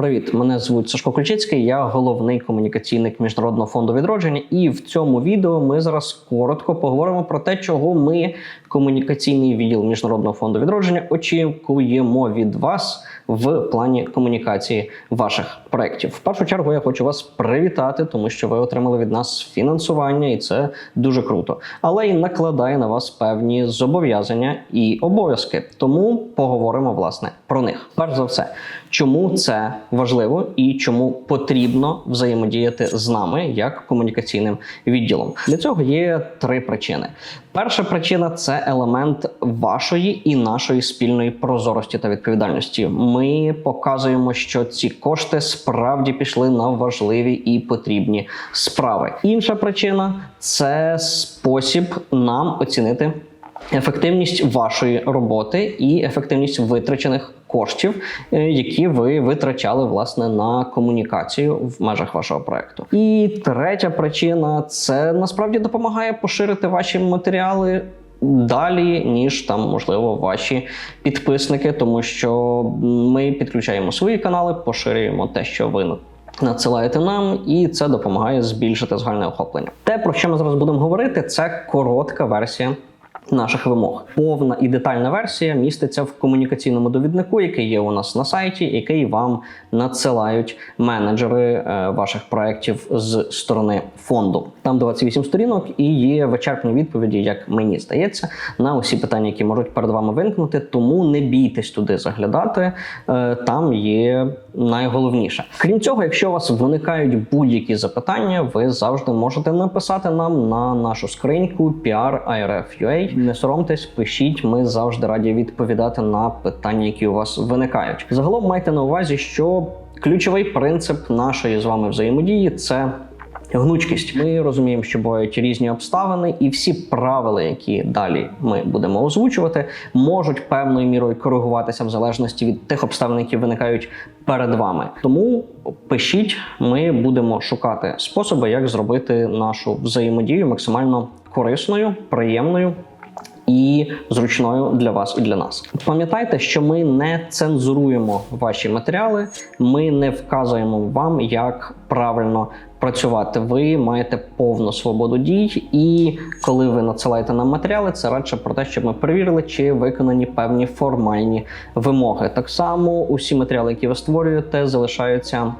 Привіт, мене звуть Сашко Ключицький, я головний комунікаційник Міжнародного фонду відродження. І в цьому відео ми зараз коротко поговоримо про те, чого ми, комунікаційний відділ Міжнародного фонду відродження, очікуємо від вас в плані комунікації ваших проєктів. В першу чергу я хочу вас привітати, тому що ви отримали від нас фінансування, і це дуже круто. Але й накладає на вас певні зобов'язання і обов'язки. Тому поговоримо власне про них. Перш за все, чому це важливо і чому потрібно взаємодіяти з нами як комунікаційним відділом. Для цього є три причини. Перша причина це елемент вашої і нашої спільної прозорості та відповідальності. Ми показуємо, що ці кошти справді пішли на важливі і потрібні справи. Інша причина це спосіб нам оцінити. Ефективність вашої роботи і ефективність витрачених коштів, е, які ви витрачали власне на комунікацію в межах вашого проекту. І третя причина це насправді допомагає поширити ваші матеріали. Далі, ніж там, можливо, ваші підписники, тому що ми підключаємо свої канали, поширюємо те, що ви надсилаєте нам, і це допомагає збільшити загальне охоплення. Те, про що ми зараз будемо говорити, це коротка версія наших вимог. Повна і детальна версія міститься в комунікаційному довіднику, який є у нас на сайті, який вам надсилають менеджери е, ваших проєктів з сторони фонду. Там 28 сторінок і є вичерпні відповіді, як мені здається, на усі питання, які можуть перед вами виникнути. Тому не бійтесь туди заглядати. Е, Там є найголовніше. Крім цього, якщо у вас виникають будь-які запитання, ви завжди можете написати нам на нашу скриньку PR.IRF.UA. Не соромтесь, пишіть. Ми завжди раді відповідати на питання, які у вас виникають. Загалом майте на увазі, що ключовий принцип нашої з вами взаємодії це. Гнучкість. Ми розуміємо, що бувають різні обставини, і всі правила, які далі ми будемо озвучувати, можуть певною мірою коригуватися в залежності від тих обставин, які виникають перед вами. Тому пишіть, ми будемо шукати способи, як зробити нашу взаємодію максимально корисною, приємною. І зручною для вас і для нас. Пам'ятайте, що ми не цензуруємо ваші матеріали, ми не вказуємо вам, як правильно працювати. Ви маєте повну свободу дій, і коли ви надсилаєте нам матеріали, це радше про те, щоб ми перевірили, чи виконані певні формальні вимоги. Так само усі матеріали, які ви створюєте, залишаються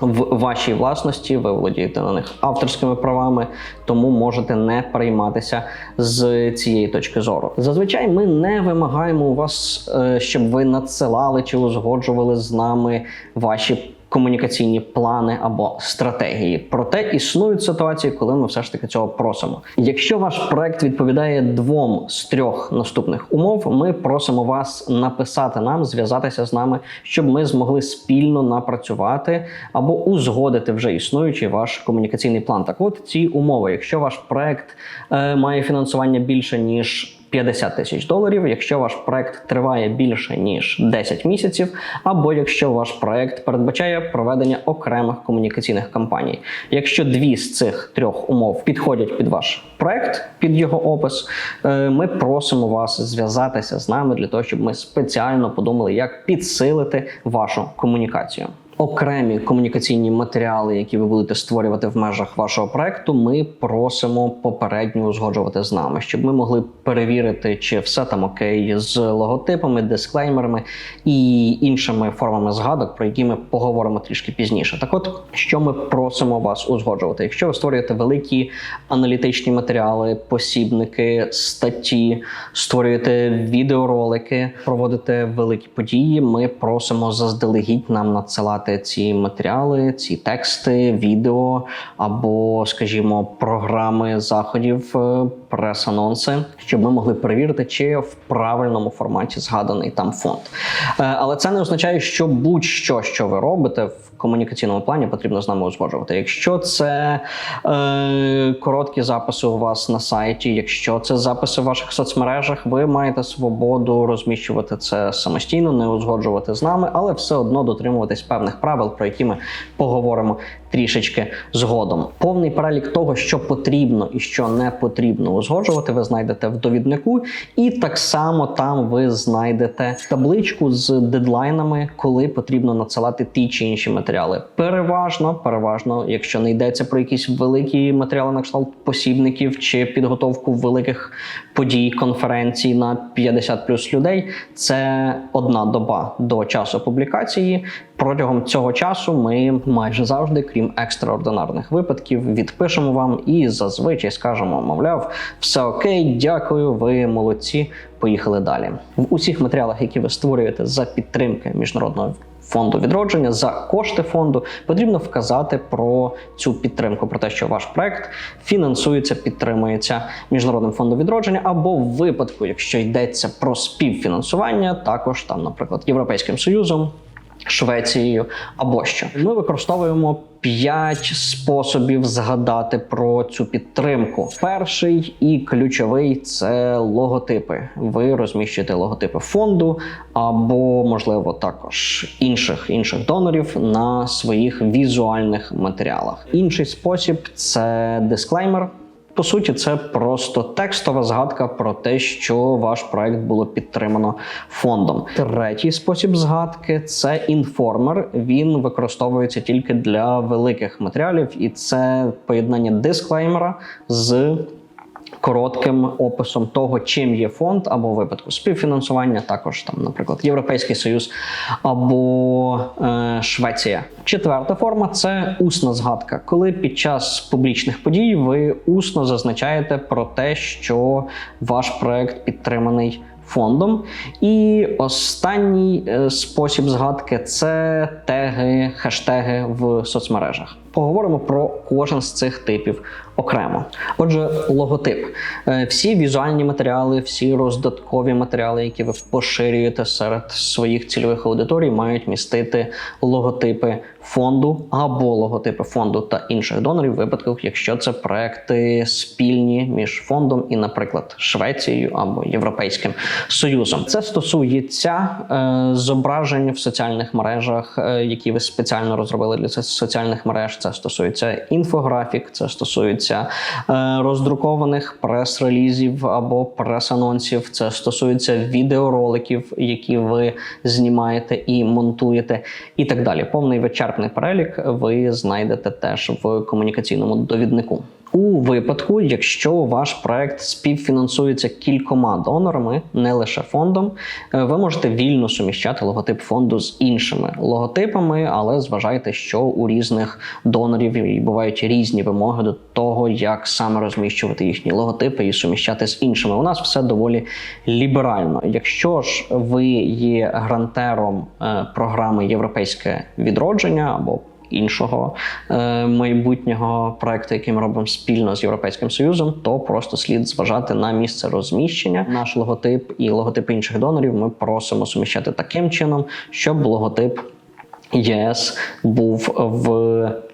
в вашій власності, ви володієте на них авторськими правами, тому можете не перейматися з цієї точки зору. Зазвичай ми не вимагаємо у вас, е, щоб ви надсилали чи узгоджували з нами ваші. Комунікаційні плани або стратегії, проте існують ситуації, коли ми все ж таки цього просимо. Якщо ваш проект відповідає двом з трьох наступних умов, ми просимо вас написати нам, зв'язатися з нами, щоб ми змогли спільно напрацювати або узгодити вже існуючий ваш комунікаційний план. Так, от ці умови, якщо ваш проект е, має фінансування більше ніж 50 тисяч доларів, якщо ваш проект триває більше ніж 10 місяців, або якщо ваш проект передбачає проведення окремих комунікаційних кампаній. Якщо дві з цих трьох умов підходять під ваш проект, під його опис, е, ми просимо вас зв'язатися з нами для того, щоб ми спеціально подумали, як підсилити вашу комунікацію. Окремі комунікаційні матеріали, які ви будете створювати в межах вашого проекту, ми просимо попередньо узгоджувати з нами, щоб ми могли перевірити, чи все там окей з логотипами, дисклеймерами і іншими формами згадок, про які ми поговоримо трішки пізніше. Так, от що ми просимо вас узгоджувати, якщо ви створюєте великі аналітичні матеріали, посібники, статті, створюєте відеоролики, проводите великі події, ми просимо заздалегідь нам надсилати ці матеріали, ці тексти, відео або, скажімо, програми заходів, е, прес-анонси, щоб ми могли перевірити, чи в правильному форматі згаданий там фонд. Е, Але це не означає, що будь-що, що ви робите в комунікаційному плані, потрібно з нами узгоджувати. Якщо це е, короткі записи у вас на сайті, якщо це записи в ваших соцмережах, ви маєте свободу розміщувати це самостійно, не узгоджувати з нами, але все одно дотримуватись певних правил, про які ми поговоримо трішечки згодом. Повний перелік того, що потрібно і що не потрібно узгоджувати, ви знайдете в довіднику, і так само там ви знайдете табличку з дедлайнами, коли потрібно надсилати ті чи інші матеріали. Переважно, переважно, якщо не йдеться про якісь великі матеріали на кшталт посібників чи підготовку великих подій, конференцій на 50 плюс людей, це одна доба до часу публікації. Протягом цього часу ми майже завжди, крім екстраординарних випадків, відпишемо вам і зазвичай скажемо, мовляв, все окей, дякую, ви молодці. Поїхали далі. В усіх матеріалах, які ви створюєте за підтримки міжнародного фонду відродження за кошти фонду, потрібно вказати про цю підтримку, про те, що ваш проект фінансується, підтримується міжнародним фондом відродження, або в випадку, якщо йдеться про співфінансування, також там, наприклад, Європейським Союзом. Швецією або що ми використовуємо п'ять способів згадати про цю підтримку. Перший і ключовий це логотипи. Ви розміщуєте логотипи фонду або, можливо, також інших інших донорів на своїх візуальних матеріалах. Інший спосіб це дисклеймер. По суті, це просто текстова згадка про те, що ваш проект було підтримано фондом. Третій спосіб згадки це інформер. Він використовується тільки для великих матеріалів, і це поєднання дисклеймера з коротким описом того, чим є фонд, або випадку співфінансування, також там, наприклад, Європейський Союз або е, Швеція. Четверта форма це усна згадка, коли під час публічних подій ви усно зазначаєте про те, що ваш проект підтриманий. Фондом. І останній е, спосіб згадки це теги, хештеги в соцмережах. Поговоримо про кожен з цих типів окремо. Отже, логотип. Е, Всі візуальні матеріали, всі роздаткові матеріали, які ви поширюєте серед своїх цільових аудиторій, мають містити логотипи фонду або логотипи фонду та інших донорів, в випадках, якщо це проекти спільні між фондом і, наприклад, Швецією або Європейським Союзом. Це стосується е, зображень в соціальних мережах, е, які ви спеціально розробили для соціальних мереж. Це стосується інфографік, це стосується е, роздрукованих прес-релізів або прес-анонсів. Це стосується відеороликів, які ви знімаєте і монтуєте, і так далі. Повний вичерпний перелік ви знайдете теж в комунікаційному довіднику. У випадку, якщо ваш проект співфінансується кількома донорами, не лише фондом, е, ви можете вільно суміщати логотип фонду з іншими логотипами, але зважайте, що у різних донорів бувають різні вимоги до того, як саме розміщувати їхні логотипи і суміщати з іншими. У нас все доволі ліберально. Якщо ж ви є грантером е, програми Європейське відродження або іншого е, майбутнього проекту, який ми робимо спільно з Європейським Союзом, то просто слід зважати на місце розміщення. Наш логотип і логотип інших донорів ми просимо суміщати таким чином, щоб логотип. ЄС був в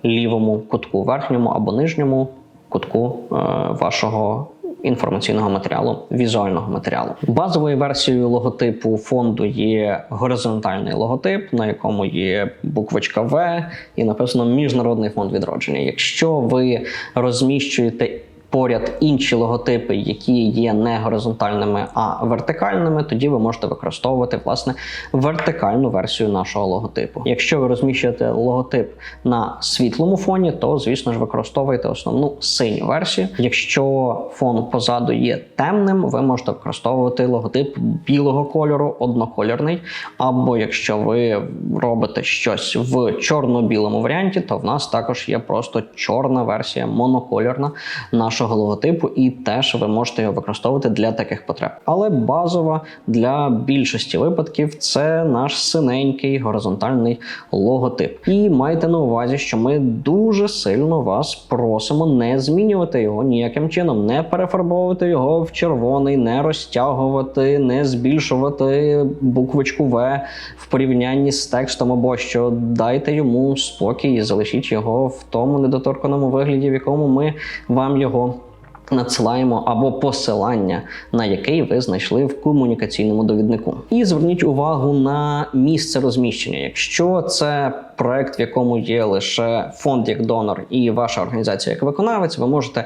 лівому кутку, верхньому або нижньому кутку е, вашого інформаційного матеріалу, візуального матеріалу. Базовою версією логотипу фонду є горизонтальний логотип, на якому є буквочка В і написано Міжнародний фонд відродження. Якщо ви розміщуєте поряд інші логотипи, які є не горизонтальними, а вертикальними, тоді ви можете використовувати власне вертикальну версію нашого логотипу. Якщо ви розміщуєте логотип на світлому фоні, то звісно ж використовуєте основну синю версію. Якщо фон позаду є темним, ви можете використовувати логотип білого кольору, однокольорний. Або якщо ви робите щось в чорно-білому варіанті, то в нас також є просто чорна версія, монокольорна нашого логотипу, і теж ви можете його використовувати для таких потреб. Але базова для більшості випадків це наш синенький горизонтальний логотип. І майте на увазі, що ми дуже сильно вас просимо не змінювати його ніяким чином, не перефарбовувати його в червоний, не розтягувати, не збільшувати буквочку В в порівнянні з текстом або що дайте йому спокій і залишіть його в тому недоторканому вигляді, в якому ми вам його. Надсилаємо або посилання, на який ви знайшли в комунікаційному довіднику. І зверніть увагу на місце розміщення. Якщо це проект, в якому є лише фонд як донор і ваша організація як виконавець, ви можете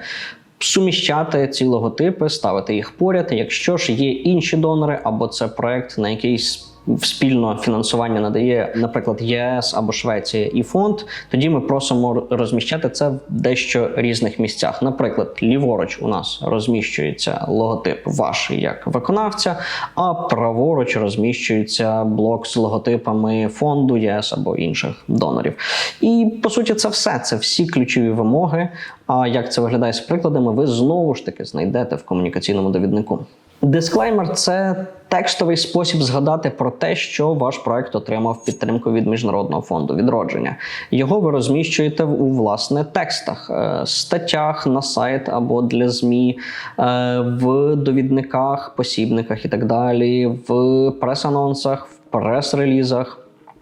Суміщати ці логотипи, ставити їх поряд. Якщо ж є інші донори, або це проект на якийсь спільно фінансування надає, наприклад, ЄС або Швеція і фонд, тоді ми просимо розміщати це в дещо різних місцях. Наприклад, ліворуч у нас розміщується логотип ваш як виконавця, а праворуч розміщується блок з логотипами фонду ЄС або інших донорів. І по суті, це все. Це всі ключові вимоги. А як це виглядає з прикладами, ви знову ж таки знайдете в комунікаційному довіднику. Дисклеймер це текстовий спосіб згадати про те, що ваш проект отримав підтримку від міжнародного фонду відродження. Його ви розміщуєте у власне текстах, е, статтях на сайт або для змі, е, в довідниках, посібниках і так далі, в прес-анонсах, в прес-релізах.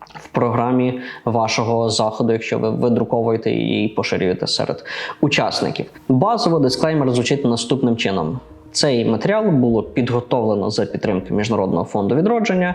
В програмі вашого заходу, якщо ви видруковуєте її і поширюєте серед учасників, базово дисклеймер звучить наступним чином: цей матеріал було підготовлено за підтримки Міжнародного фонду відродження.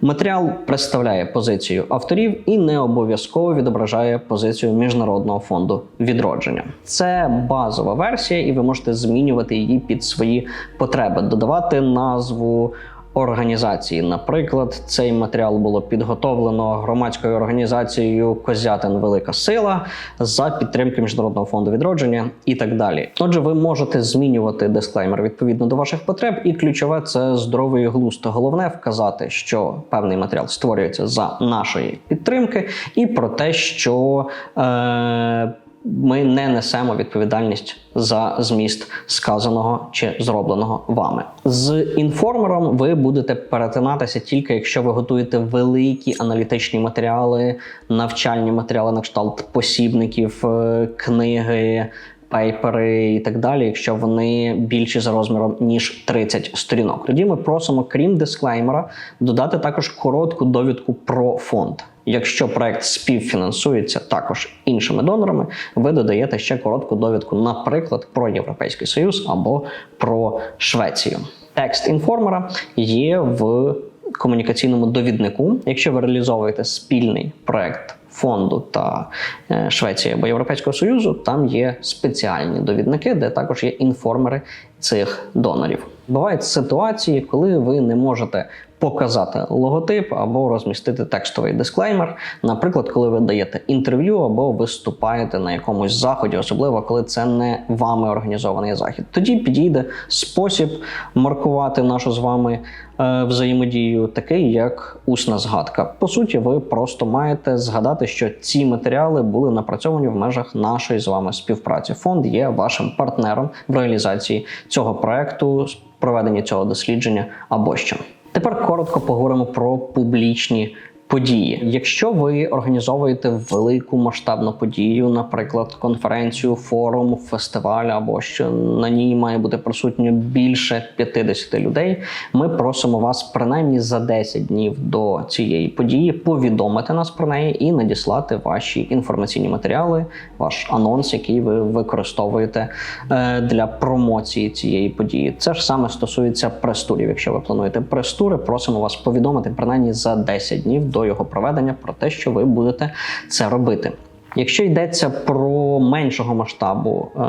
Матеріал представляє позицію авторів і не обов'язково відображає позицію Міжнародного фонду відродження. Це базова версія, і ви можете змінювати її під свої потреби, додавати назву організації. Наприклад, цей матеріал було підготовлено громадською організацією Козятин Велика Сила за підтримки Міжнародного фонду відродження і так далі. Отже, ви можете змінювати дисклеймер відповідно до ваших потреб, і ключове це здоровий глузд. Головне вказати, що певний матеріал створюється за нашої підтримки, і про те, що е, ми не несемо відповідальність за зміст сказаного чи зробленого вами. З інформером ви будете перетинатися тільки якщо ви готуєте великі аналітичні матеріали, навчальні матеріали на кшталт посібників, е, книги. Пейпери і так далі, якщо вони більші за розміром ніж 30 сторінок. Тоді ми просимо, крім дисклеймера, додати також коротку довідку про фонд. Якщо проект співфінансується також іншими донорами, ви додаєте ще коротку довідку, наприклад, про Європейський Союз або про Швецію. Текст інформера є в комунікаційному довіднику. Якщо ви реалізовуєте спільний проект фонду та е, Швеції або Європейського Союзу, там є спеціальні довідники, де також є інформери цих донорів. Бувають ситуації, коли ви не можете показати логотип або розмістити текстовий дисклеймер. Наприклад, коли ви даєте інтерв'ю або виступаєте на якомусь заході, особливо коли це не вами організований захід. Тоді підійде спосіб маркувати нашу з вами е, взаємодію, такий як усна згадка. По суті, ви просто маєте згадати, що ці матеріали були напрацьовані в межах нашої з вами співпраці. Фонд є вашим партнером в реалізації цього проекту, проведенні цього дослідження або що. Тепер коротко поговоримо про публічні події. Якщо ви організовуєте велику масштабну подію, наприклад, конференцію, форум, фестиваль або що на ній має бути присутньо більше 50 людей, ми просимо вас принаймні за 10 днів до цієї події повідомити нас про неї і надіслати ваші інформаційні матеріали, ваш анонс, який ви використовуєте е, для промоції цієї події. Це ж саме стосується прес-турів. Якщо ви плануєте прес-тури, просимо вас повідомити принаймні за 10 днів до його проведення про те, що ви будете це робити. Якщо йдеться про меншого масштабу е,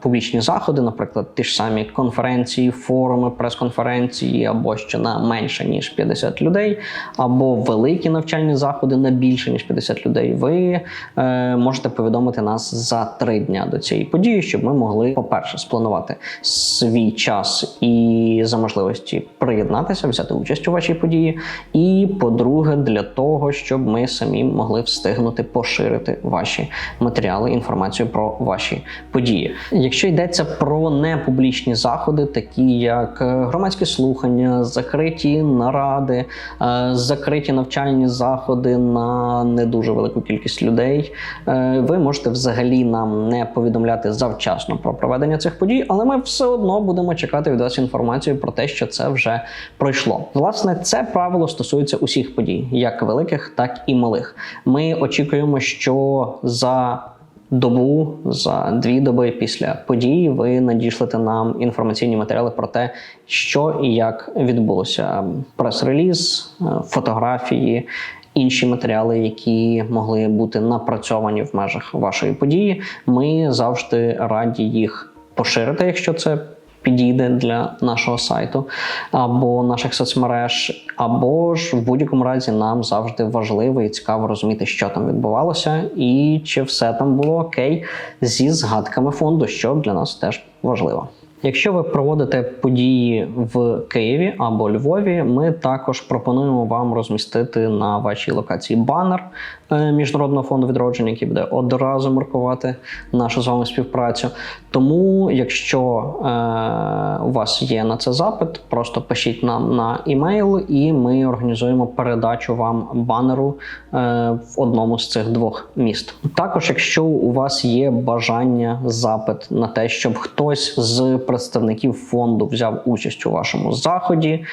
публічні заходи, наприклад, ті ж самі конференції, форуми, прес-конференції, або що на менше ніж 50 людей, або великі навчальні заходи на більше ніж 50 людей, ви е, можете повідомити нас за три дня до цієї події, щоб ми могли, по-перше, спланувати свій час і за можливості приєднатися, взяти участь у вашій події. І по-друге, для того, щоб ми самі могли встигнути поширити ваші матеріали, інформацію про ваші події. Якщо йдеться про непублічні заходи, такі як е, громадські слухання, закриті наради, е, закриті навчальні заходи на не дуже велику кількість людей, е, ви можете взагалі нам не повідомляти завчасно про проведення цих подій, але ми все одно будемо чекати від вас інформацію про те, що це вже пройшло. Власне, це правило стосується усіх подій, як великих, так і малих. Ми очікуємо, що за добу, за дві доби після події ви надішлете нам інформаційні матеріали про те, що і як відбулося. Прес-реліз, е, фотографії. Інші матеріали, які могли бути напрацьовані в межах вашої події, ми завжди раді їх поширити, якщо це підійде для нашого сайту або наших соцмереж, або ж в будь-якому разі нам завжди важливо і цікаво розуміти, що там відбувалося, і чи все там було окей зі згадками фонду, що для нас теж важливо. Якщо ви проводите події в Києві або Львові, ми також пропонуємо вам розмістити на вашій локації банер е, Міжнародного фонду відродження, який буде одразу маркувати нашу з вами співпрацю. Тому, якщо е, у вас є на це запит, просто пишіть нам на імейл, і ми організуємо передачу вам банеру е, в одному з цих двох міст. Також, якщо у вас є бажання, запит на те, щоб хтось з представників фонду взяв участь у вашому заході,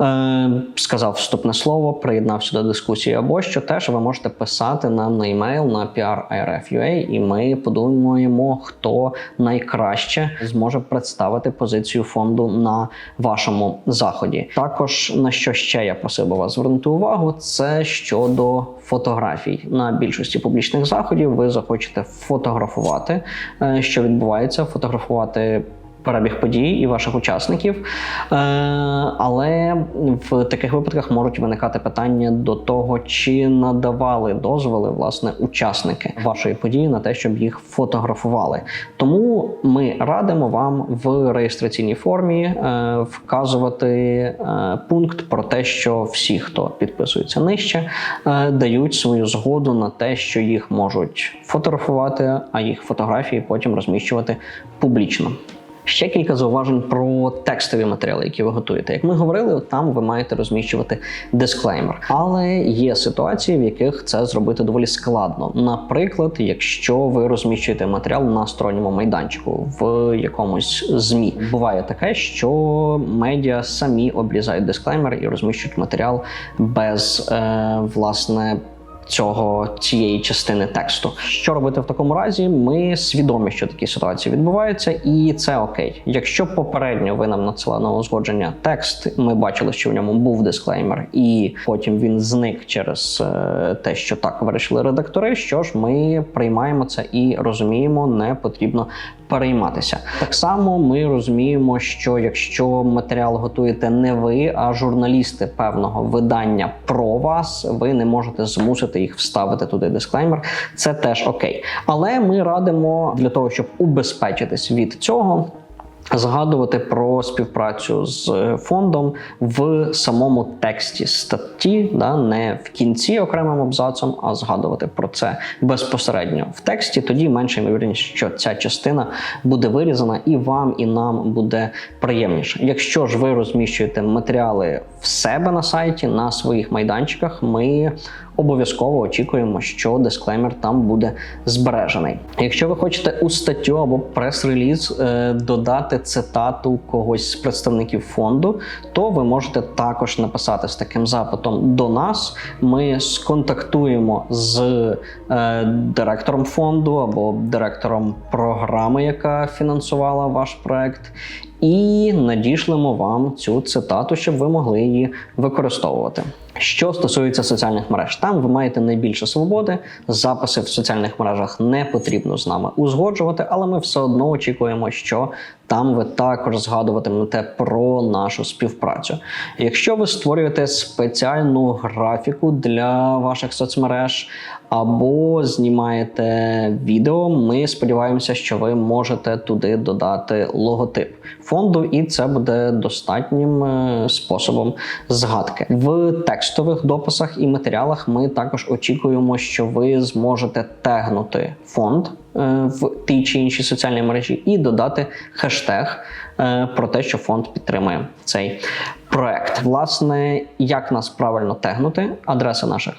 е, сказав вступне слово, приєднався до дискусії або що, теж ви можете писати нам на емейл на PR.IRF.UA, і ми подумаємо, хто найкраще зможе представити позицію фонду на вашому заході. Також на що ще я просив би вас звернути увагу, це щодо фотографій на більшості публічних заходів. Ви захочете фотографувати, е, що відбувається, фотографувати перебіг подій і ваших учасників. Е, але в таких випадках можуть виникати питання до того, чи надавали дозволи власне учасники вашої події на те, щоб їх фотографували. Тому ми радимо вам в реєстраційній формі е, вказувати е, пункт про те, що всі, хто підписується нижче, дають свою згоду на те, що їх можуть фотографувати, а їх фотографії потім розміщувати публічно. Ще кілька зауважень про текстові матеріали, які ви готуєте. Як ми говорили, там ви маєте розміщувати дисклеймер. Але є ситуації, в яких це зробити доволі складно. Наприклад, якщо ви розміщуєте матеріал на сторонньому майданчику в якомусь змі, буває таке, що медіа самі обрізають дисклеймер і розміщують матеріал без е, власне цього цієї частини тексту. Що робити в такому разі? Ми свідомі, що такі ситуації відбуваються, і це окей. Якщо попередньо ви нам надсилали на узгодження текст, ми бачили, що в ньому був дисклеймер, і потім він зник через е, те, що так вирішили редактори. Що ж, ми приймаємо це і розуміємо, не потрібно перейматися. Так само ми розуміємо, що якщо матеріал готуєте не ви, а журналісти певного видання про вас, ви не можете змусити їх вставити туди дисклеймер. Це теж окей. Але ми радимо для того, щоб убезпечитись від цього. Згадувати про співпрацю з фондом в самому тексті статті, да, не в кінці окремим абзацом, а згадувати про це безпосередньо в тексті. Тоді менше ймовірність, що ця частина буде вирізана, і вам, і нам буде приємніше. Якщо ж ви розміщуєте матеріали в себе на сайті, на своїх майданчиках, ми обов'язково очікуємо, що дисклеймер там буде збережений. Якщо ви хочете у статтю або прес-реліз е, додати цитату когось з представників фонду, то ви можете також написати з таким запитом до нас. Ми сконтактуємо з е, директором фонду або директором програми, яка фінансувала ваш проект. І надішлемо вам цю цитату, щоб ви могли її використовувати. Що стосується соціальних мереж, там ви маєте найбільше свободи. Записи в соціальних мережах не потрібно з нами узгоджувати, але ми все одно очікуємо, що там ви також згадуватимете про нашу співпрацю. Якщо ви створюєте спеціальну графіку для ваших соцмереж або знімаєте відео, ми сподіваємося, що ви можете туди додати логотип фонду, і це буде достатнім е, способом згадки. В текстових дописах і матеріалах ми також очікуємо, що ви зможете тегнути фонд е, в тій чи іншій соціальній мережі і додати хештег е, про те, що фонд підтримує цей проект. Власне, як нас правильно тегнути, адреса наших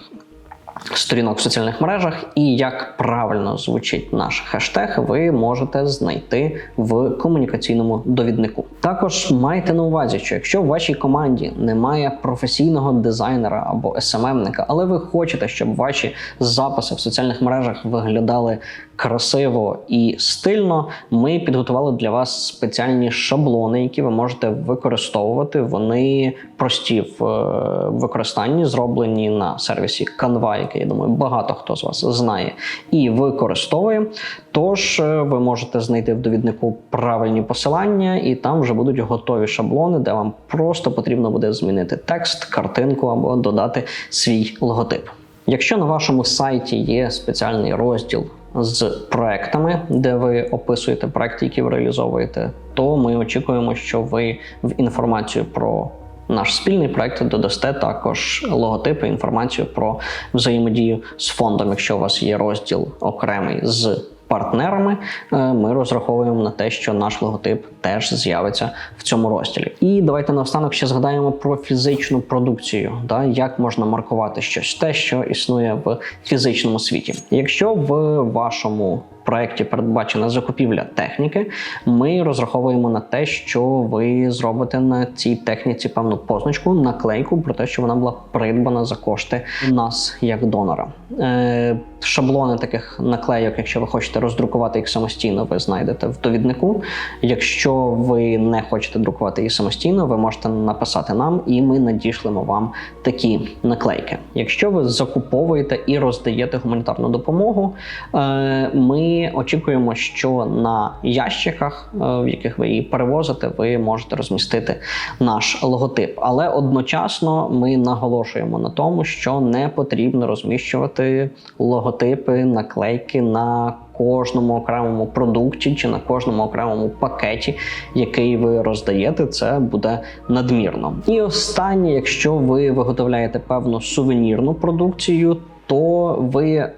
сторінок в соціальних мережах, і як правильно звучить наш хештег, ви можете знайти в комунікаційному довіднику. Також майте на увазі, що якщо в вашій команді немає професійного дизайнера або СММника, але ви хочете, щоб ваші записи в соціальних мережах виглядали красиво і стильно, ми підготували для вас спеціальні шаблони, які ви можете використовувати. Вони прості в е, використанні, зроблені на сервісі Canva, який я думаю, багато хто з вас знає і використовує. Тож е, ви можете знайти в довіднику правильні посилання, і там вже будуть готові шаблони, де вам просто потрібно буде змінити текст, картинку або додати свій логотип. Якщо на вашому сайті є спеціальний розділ з проектами, де ви описуєте проекти, які ви реалізовуєте, то ми очікуємо, що ви в інформацію про наш спільний проект додасте також логотипи, інформацію про взаємодію з фондом. Якщо у вас є розділ окремий з партнерами, е, ми розраховуємо на те, що наш логотип теж з'явиться в цьому розділі. І давайте наостанок ще згадаємо про фізичну продукцію, да, як можна маркувати щось, те, що існує в фізичному світі. Якщо в вашому проєкті передбачена закупівля техніки, ми розраховуємо на те, що ви зробите на цій техніці певну позначку, наклейку про те, що вона була придбана за кошти нас як донора. Е, шаблони таких наклейок, якщо ви хочете роздрукувати їх самостійно, ви знайдете в довіднику. Якщо ви не хочете друкувати їх самостійно, ви можете написати нам, і ми надішлемо вам такі наклейки. Якщо ви закуповуєте і роздаєте гуманітарну допомогу, е, ми очікуємо, що на ящиках, е, в яких ви її перевозите, ви можете розмістити наш логотип. Але одночасно ми наголошуємо на тому, що не потрібно розміщувати логотипи, наклейки на кожному окремому продукті чи на кожному окремому пакеті, який ви роздаєте, це буде надмірно. І останнє, якщо ви виготовляєте певну сувенірну продукцію. То ви е,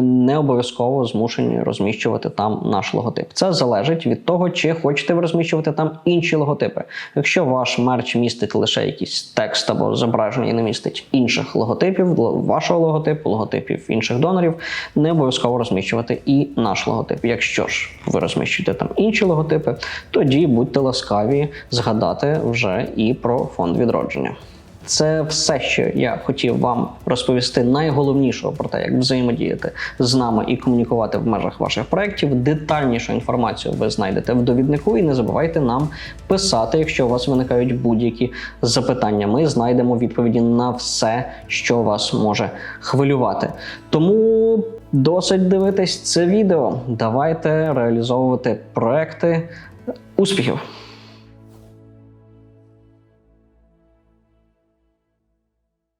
не обов'язково змушені розміщувати там наш логотип. Це залежить від того, чи хочете ви розміщувати там інші логотипи. Якщо ваш мерч містить лише якийсь текст або зображення і не містить інших логотипів, вашого логотипу, логотипів інших донорів, не обов'язково розміщувати і наш логотип. Якщо ж ви розміщуєте там інші логотипи, тоді будьте ласкаві згадати вже і про фонд відродження. Це все, що я хотів вам розповісти найголовнішого про те, як взаємодіяти з нами і комунікувати в межах ваших проєктів. Детальнішу інформацію ви знайдете в довіднику, і не забувайте нам писати, якщо у вас виникають будь-які запитання. Ми знайдемо відповіді на все, що вас може хвилювати. Тому досить дивитись це відео. Давайте реалізовувати проекти. Успіхів!